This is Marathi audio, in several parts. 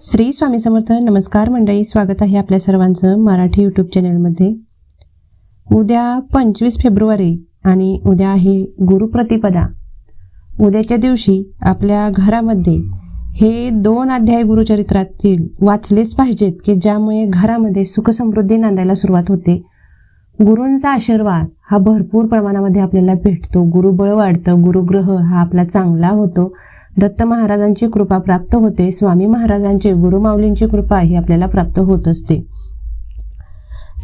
श्री स्वामी समर्थ नमस्कार मंडळी. स्वागत आहे आपल्या सर्वांचं मराठी यूट्यूब चॅनलमध्ये उद्या पंचवीस फेब्रुवारी आणि उद्या आहे गुरुप्रतिपदा उद्याच्या दिवशी आपल्या घरामध्ये हे दोन अध्याय गुरुचरित्रातील वाचलेच पाहिजेत की ज्यामुळे घरामध्ये सुखसमृद्धी नांदायला सुरुवात होते. गुरूंचा आशीर्वाद हा भरपूर प्रमाणामध्ये आपल्याला भेटतो. गुरुबळ वाढतं गुरुग्रह हा आपला चांगला होतो. दत्त महाराजांची कृपा प्राप्त होते. स्वामी महाराजांची गुरुमाऊलींची कृपा ही आपल्याला प्राप्त होत असते.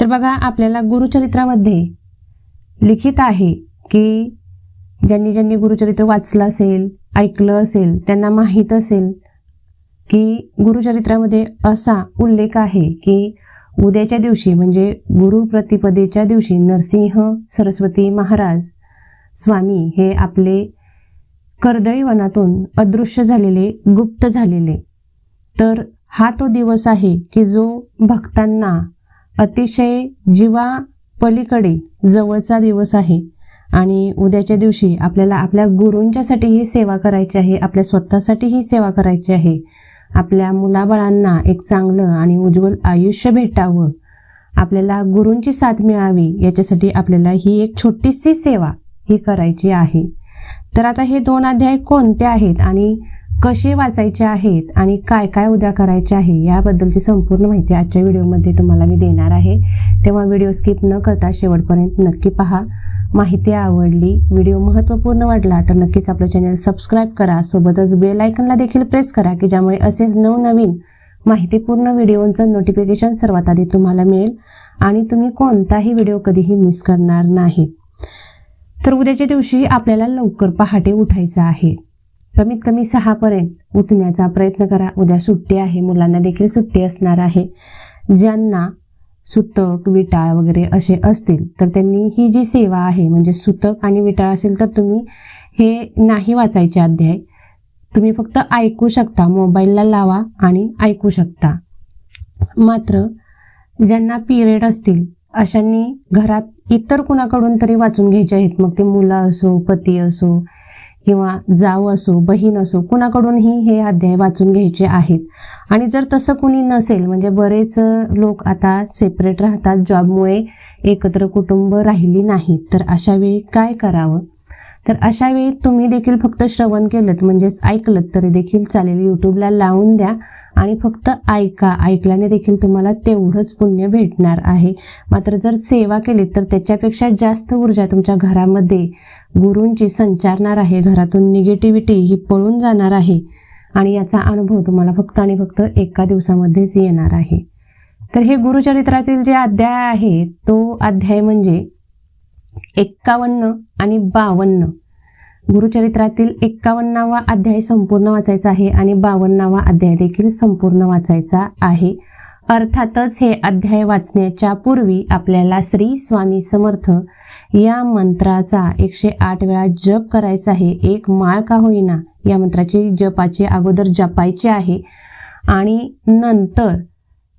तर बघा आपल्याला गुरुचरित्रामध्ये लिखित आहे की ज्यांनी ज्यांनी गुरुचरित्र वाचलं असेल ऐकलं असेल त्यांना माहीत असेल की गुरुचरित्रामध्ये असा उल्लेख आहे की उद्याच्या दिवशी म्हणजे गुरुप्रतिपदेच्या दिवशी नरसिंह सरस्वती महाराज स्वामी हे आपले कर्दळी वनातून अदृश्य झालेले गुप्त झालेले. तर हा तो दिवस आहे की जो भक्तांना अतिशय जीवा पलीकडे जवळचा दिवस आहे आणि उद्याच्या दिवशी आपल्याला आपल्या गुरूंच्यासाठीही सेवा करायची आहे आपल्या स्वतःसाठी ही सेवा करायची आहे आपल्या मुलाबाळांना एक चांगलं आणि उज्ज्वल आयुष्य भेटावं आपल्याला गुरूंची साथ मिळावी याच्यासाठी आपल्याला ही एक छोटीशी सेवा ही करायची आहे. तर आता हे दोन अध्याय कोणते आहेत आणि कसे वाचायचे आहेत आणि काय काय उद्या करायचे आहे याबद्दलची संपूर्ण माहिती आजच्या व्हिडिओमध्ये तुम्हाला मी देणार आहे. तेव्हा व्हिडिओ स्किप न करता शेवटपर्यंत नक्की पहा. माहिती आवडली व्हिडिओ महत्त्वपूर्ण वाटला तर नक्कीच आपलं चॅनल सबस्क्राईब करा. सोबतच बेल आयकनला देखील प्रेस करा की ज्यामुळे असेच नवनवीन माहितीपूर्ण व्हिडिओंचं नोटिफिकेशन सर्वात आधी तुम्हाला मिळेल आणि तुम्ही कोणताही व्हिडिओ कधीही मिस करणार नाही तर उद्याच्या दिवशी आपल्याला लवकर पहाटे उठायचं आहे. कमीत कमी सहापर्यंत उठण्याचा प्रयत्न करा. उद्या सुट्टी आहे. मुलांना देखील सुट्टी असणार आहे. ज्यांना सुतक विटाळ वगैरे असे असतील तर त्यांनी ही जी सेवा आहे म्हणजे सुतक आणि विटाळ असेल तर तुम्ही हे नाही वाचायचे अध्याय. तुम्ही फक्त ऐकू शकता. मोबाईलला लावा आणि ऐकू शकता. मात्र ज्यांना पिरियड असतील अशांनी घरात इतर कुणाकडून तरी वाचून घ्यायचे आहेत. मग ते मुलं असो पती असो किंवा जाव असो बहीण असो कुणाकडूनही हे अध्याय वाचून घ्यायचे आहेत. आणि जर तसं कुणी नसेल म्हणजे बरेच लोक आता सेपरेट राहतात जॉबमुळे एकत्र कुटुंब राहिली नाहीत तर अशा वेळी काय करावं? तर अशा वेळी तुम्ही देखील फक्त श्रवण केलं म्हणजेच ऐकलं तरी देखील चालेल. यूट्यूबला लावून द्या आणि फक्त ऐका. ऐकल्याने देखील तुम्हाला तेवढंच पुण्य भेटणार आहे. मात्र जर सेवा केली तर त्याच्यापेक्षा जास्त ऊर्जा तुमच्या घरामध्ये गुरूंची संचारणार आहे. घरातून निगेटिव्हिटी ही पळून जाणार आहे. आणि याचा अनुभव तुम्हाला फक्त आणि फक्त एका दिवसामध्येच येणार आहे. तर हे गुरुचरित्रातील जे अध्याय आहे तो अध्याय म्हणजे एक्कावन्न आणि बावन्न. गुरुचरित्रातील एक्कावन्नावा अध्याय संपूर्ण वाचायचा आहे आणि बावन्नावा अध्याय देखील संपूर्ण वाचायचा आहे. अर्थातच हे अध्याय वाचण्याच्या पूर्वी आपल्याला श्री स्वामी समर्थ या मंत्राचा एकशे आठ वेळा जप करायचा आहे. एक माळ का होईना या मंत्राची जपाचे अगोदर जपायचे आहे. आणि नंतर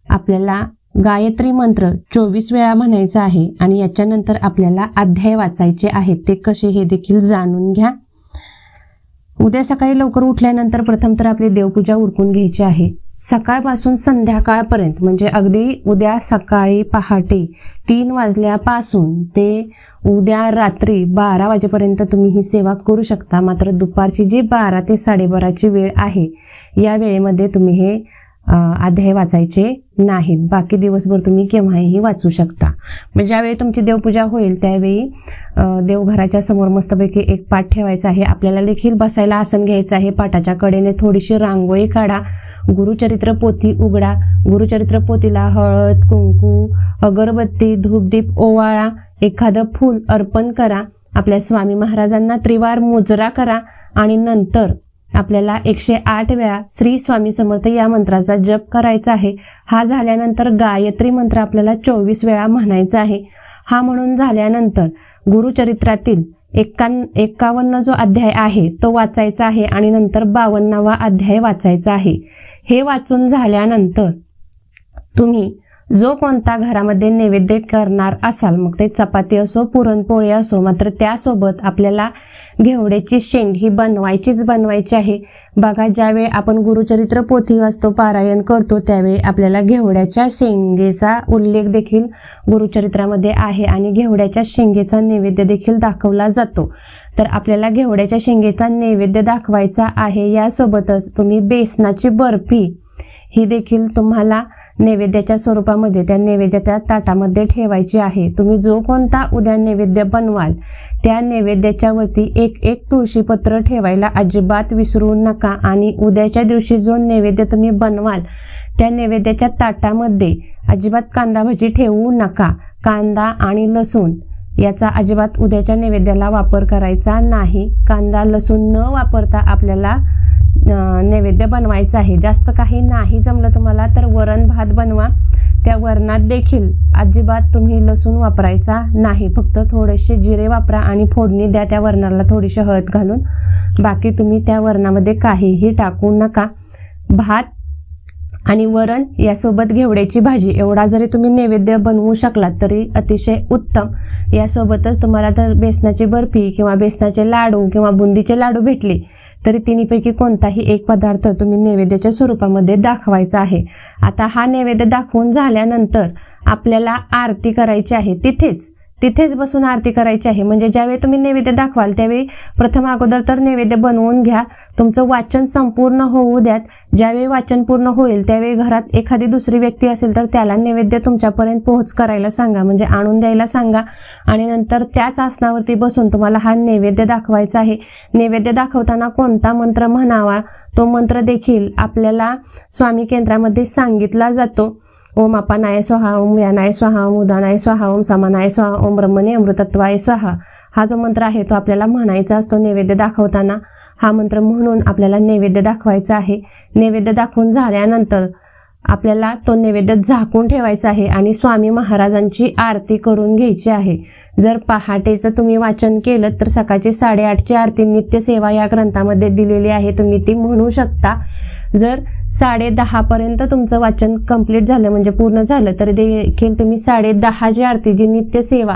आपल्याला गायत्री मंत्र चोवीस वेळा म्हणायचा आहे आणि याच्यानंतर आपल्याला अध्याय वाचायचे आहेत. ते कसे हे देखील जाणून घ्या. उद्या सकाळी लवकर उठल्यानंतर प्रथम तर आपली देवपूजा उरकून घ्यायची आहे. सकाळपासून संध्याकाळपर्यंत म्हणजे अगदी उद्या सकाळी पहाटे तीन वाजल्यापासून ते उद्या रात्री बारा वाजेपर्यंत तुम्ही ही सेवा करू शकता. मात्र दुपारची जी बारा ते साडेबाराची वेळ आहे या वेळेमध्ये तुम्ही हे अध्याय वाचायचे नाहीत. बाकी दिवसभर तुम्ही केव्हाही वाचू शकता. म्हणजे ज्यावेळी तुमची देवपूजा होईल त्यावेळी देवघराच्या समोर मस्तपैकी एक पाठ ठेवायचा आहे. आपल्याला देखील बसायला आसन घ्यायचं आहे. पाठाच्या कडेने थोडीशी रांगोळी काढा. गुरुचरित्र पोथी उघडा. गुरुचरित्र पोथीला हळद कुंकू अगरबत्ती धूपदीप ओवाळा. एखादं फूल अर्पण करा. आपल्या स्वामी महाराजांना त्रिवार मोजरा करा. आणि नंतर आपल्याला एकशे आठ वेळा श्री स्वामी समर्थ या मंत्राचा जप करायचा आहे. हा झाल्यानंतर गायत्री मंत्र आपल्याला चोवीस वेळा म्हणायचा आहे. हा म्हणून झाल्यानंतर गुरुचरित्रातील एक्कान एक्कावन्न जो अध्याय आहे तो वाचायचा आहे आणि नंतर बावन्नावा अध्याय वाचायचा आहे. हे वाचून झाल्यानंतर तुम्ही जो कोणता घरामध्ये नैवेद्य करणार असाल मग ते चपाती असो पुरणपोळी असो मात्र त्यासोबत आपल्याला घेवड्याची शेंग ही बनवायचीच बनवायची आहे. बघा ज्यावेळी आपण गुरुचरित्र पोथी वाचतो पारायण करतो त्यावेळी आपल्याला घेवड्याच्या शेंगेचा उल्लेख देखील गुरुचरित्रामध्ये आहे आणि घेवड्याच्या शेंगेचा नैवेद्य देखील दाखवला जातो. तर आपल्याला घेवड्याच्या शेंगेचा नैवेद्य दाखवायचा आहे. यासोबतच तुम्ही बेसनाची बर्फी ही देखील तुम्हाला नैवेद्याच्या स्वरूपामध्ये त्या नैवेद्याच्या ताटामध्ये ठेवायची आहे. तुम्ही जो कोणता उद्या नैवेद्य बनवाल त्या नैवेद्याच्या वरती एक एक तुळशीपत्र ठेवायला अजिबात विसरू नका. आणि उद्याच्या दिवशी जो नैवेद्य तुम्ही बनवाल त्या नैवेद्याच्या ताटामध्ये अजिबात कांदा भाजी ठेवू नका. कांदा आणि लसूण याचा अजिबात उद्याच्या नैवेद्याला वापर करायचा नाही. कांदा लसूण न वापरता आपल्याला नैवेद्य बनवायचं आहे. जास्त काही नाही जमलं तुम्हाला तर वरण भात बनवा. त्या वरणात देखील अजिबात तुम्ही लसूण वापरायचा नाही. फक्त थोडेसे जिरे वापरा आणि फोडणी द्या त्या वरणाला थोडीशी हळद घालून. बाकी तुम्ही त्या वरणामध्ये काहीही टाकू नका. भात आणि वरण यासोबत घेवड्याची भाजी एवढा जरी तुम्ही नैवेद्य बनवू शकलात तरी अतिशय उत्तम. यासोबतच तुम्हाला तर बेसनाची बर्फी किंवा बेसनाचे लाडू किंवा बुंदीचे लाडू भेटले. तरी तिन्हीपैकी कोणताही एक पदार्थ तुम्ही नैवेद्याच्या स्वरूपामध्ये दाखवायचा आहे. आता हा नैवेद्य दाखवून झाल्यानंतर आपल्याला आरती करायची आहे तिथेच. तिथेच बसून आरती करायची आहे. म्हणजे ज्यावेळी तुम्ही नैवेद्य दाखवाल त्यावेळी प्रथम अगोदर तर नैवेद्य बनवून घ्या. तुमचं वाचन संपूर्ण होऊ द्यात. ज्यावेळी वाचन पूर्ण होईल त्यावेळी घरात एखादी दुसरी व्यक्ती असेल तर त्याला नैवेद्य तुमच्यापर्यंत पोहोच करायला सांगा. म्हणजे आणून द्यायला सांगा. आणि नंतर त्याच आसनावरती बसून तुम्हाला हा नैवेद्य दाखवायचा आहे. नैवेद्य दाखवताना कोणता मंत्र म्हणावा तो मंत्र देखील आपल्याला स्वामी केंद्रामध्ये सांगितला जातो. ओम अपानाय स्वाहा ओम यानाय स्वाहा ओम उदानाय स्वाहा ओम समानाय स्वाहा ओम ब्रह्मणे अमृतत्वाय स्वाहा. हा जो मंत्र आहे तो आपल्याला म्हणायचा असतो नैवेद्य दाखवताना. हा मंत्र म्हणून आपल्याला नैवेद्य दाखवायचा आहे. नैवेद्य दाखवून झाल्यानंतर आपल्याला तो नैवेद्य झाकून ठेवायचा आहे आणि स्वामी महाराजांची आरती करून घ्यायची आहे. जर पहाटेचं तुम्ही वाचन केलं तर सकाळची साडेआठची आरती नित्यसेवा या ग्रंथामध्ये दिलेली आहे. तुम्ही ती म्हणू शकता. जर साडे दहापर्यंत तुमचं वाचन कंप्लीट झालं म्हणजे पूर्ण झालं तर देखील तुम्ही साडे दहाची आरती जी नित्यसेवा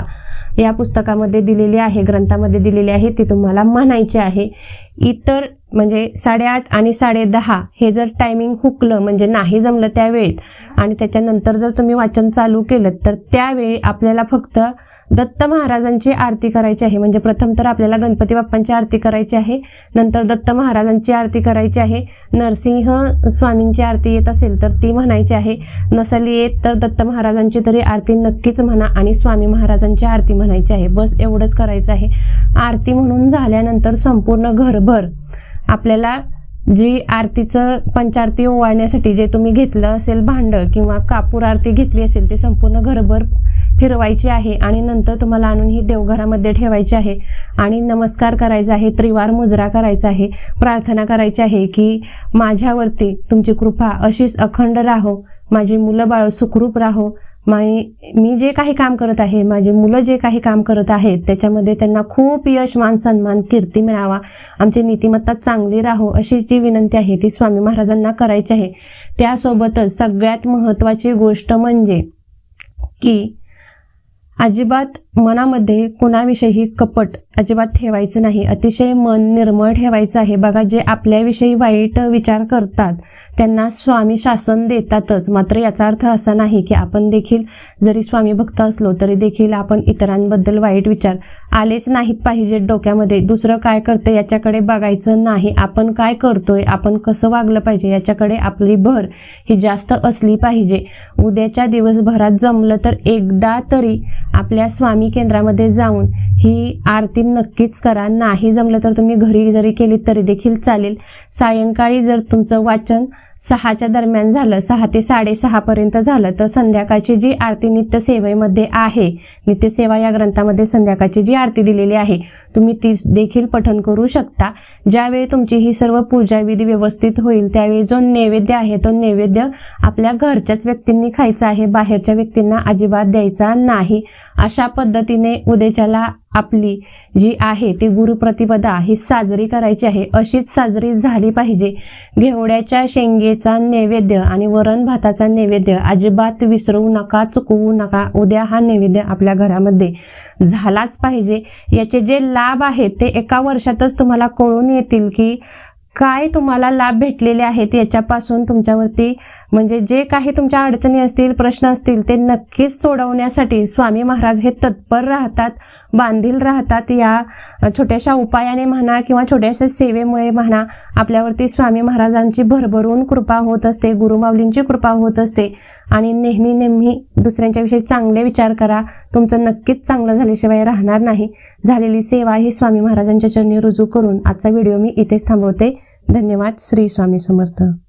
या पुस्तकामध्ये दिलेली आहे ग्रंथामध्ये दिलेली आहे ती तुम्हाला म्हणायची आहे. इतर म्हणजे साडेआठ आणि साडे दहा हे जर टायमिंग हुकलं म्हणजे नाही जमलं त्यावेळेत आणि त्याच्यानंतर जर तुम्ही वाचन चालू केलं तर त्यावेळी आपल्याला फक्त दत्त महाराजांची आरती करायची आहे. म्हणजे प्रथम तर आपल्याला गणपती बाप्पांची आरती करायची आहे नंतर दत्त महाराजांची आरती करायची आहे नरसिंह स्वामींची आरती येत असेल तर ती म्हणायची आहे नसेल येत तर दत्त महाराजांची तरी आरती नक्कीच म्हणा आणि स्वामी महाराजांची आरती म्हणायची आहे. बस एवढंच करायचं आहे. आरती म्हणून झाल्यानंतर संपूर्ण घरभर आपल्याला जी आरतीचं पंचारती ओवाळण्यासाठी जे तुम्ही घेतलं असेल भांडं किंवा कापूर आरती घेतली असेल ते संपूर्ण घरभर फिरवायची आहे आणि नंतर तुम्हाला आणून ही देवघरामध्ये ठेवायची आहे. आणि नमस्कार करायचा आहे त्रिवार मुजरा करायचा आहे प्रार्थना करायची आहे की माझ्यावरती तुमची कृपा अशीच अखंड राहो माझी मुलं बाळ सुखरूप राहो माई मी जे काही काम करत आहे माझी मुलं जे काही काम करत आहेत त्याच्यामध्ये त्यांना खूप यश मान सन्मान कीर्ती मिळावा. आमची नीतिमत्ता चांगली राहो अशी जी विनंती आहे ती स्वामी महाराजांना करायची आहे. त्यासोबतच सगळ्यात महत्त्वाची गोष्ट म्हणजे की अजिबात मनामध्ये कुणाविषयी कपट अजिबात ठेवायचं नाही. अतिशय मन निर्मळ ठेवायचं आहे. बघा जे आपल्याविषयी वाईट विचार करतात त्यांना स्वामी शासन देतातच. मात्र याचा अर्थ असा नाही की आपण देखील जरी स्वामी भक्त असलो तरी देखील आपण इतरांबद्दल वाईट विचार आलेच नाहीत पाहिजे डोक्यामध्ये. दुसरं काय करतं याच्याकडे बघायचं नाही. आपण काय करतोय आपण कसं वागलं पाहिजे याच्याकडे आपली भर ही जास्त असली पाहिजे. उद्याच्या दिवसभरात जमलं तर एकदा तरी आपल्या स्वामी केंद्रामध्ये जाऊन ही आरती नक्कीच करा. नाही जमलं तर तुम्ही घरी जरी केली तरी देखील चालेल. सायंकाळी जर तुमचं वाचन सहाच्या दरम्यान झालं. सहा ते साडेसहापर्यंत झालं. तर संध्याकाळची जी आरती नित्यसेवेमध्ये आहे नित्यसेवा या ग्रंथामध्ये संध्याकाळची जी आरती दिलेली आहे तुम्ही ती देखील पठन करू शकता. ज्यावेळी तुमची ही सर्व पूजाविधी व्यवस्थित होईल त्यावेळी जो नैवेद्य आहे तो नैवेद्य आपल्या घरच्याच व्यक्तींनी खायचा आहे. बाहेरच्या व्यक्तींना अजिबात द्यायचा नाही. अशा पद्धतीने उद्याच्याला आपली जी आहे ती गुरुप्रतिपदा ही साजरी करायची आहे. अशीच साजरी झाली पाहिजे. घेवड्याच्या शेंगेचा नैवेद्य आणि वरण भाताचा नैवेद्य अजिबात विसरू नका चुकवू नका. उद्या हा नैवेद्य आपल्या घरामध्ये झालाच पाहिजे. याचे जे लाभ लाभ आहेत ते एका वर्षातच तुम्हाला कळून येतील की काय तुम्हाला लाभ भेटलेले आहेत याच्यापासून तुमच्यावरती. म्हणजे जे काही तुमच्या अडचणी असतील प्रश्न असतील ते नक्कीच सोडवण्यासाठी स्वामी महाराज हे तत्पर राहतात. बांधील राहतात या छोट्याशा उपायाने म्हणा किंवा छोट्याशा सेवेमुळे म्हणा आपल्यावरती स्वामी महाराजांची भरभरून कृपा होत असते गुरुमाऊलींची कृपा होत असते. आणि नेहमी नेहमी दुसऱ्यांच्याविषयी चांगले विचार करा. तुमचं नक्कीच चांगलं झाल्याशिवाय राहणार नाही. झालेली सेवा ही स्वामी महाराजांच्या चरणी रुजू करून आजचा व्हिडिओ मी इथेच थांबवते. धन्यवाद. श्री स्वामी समर्थ.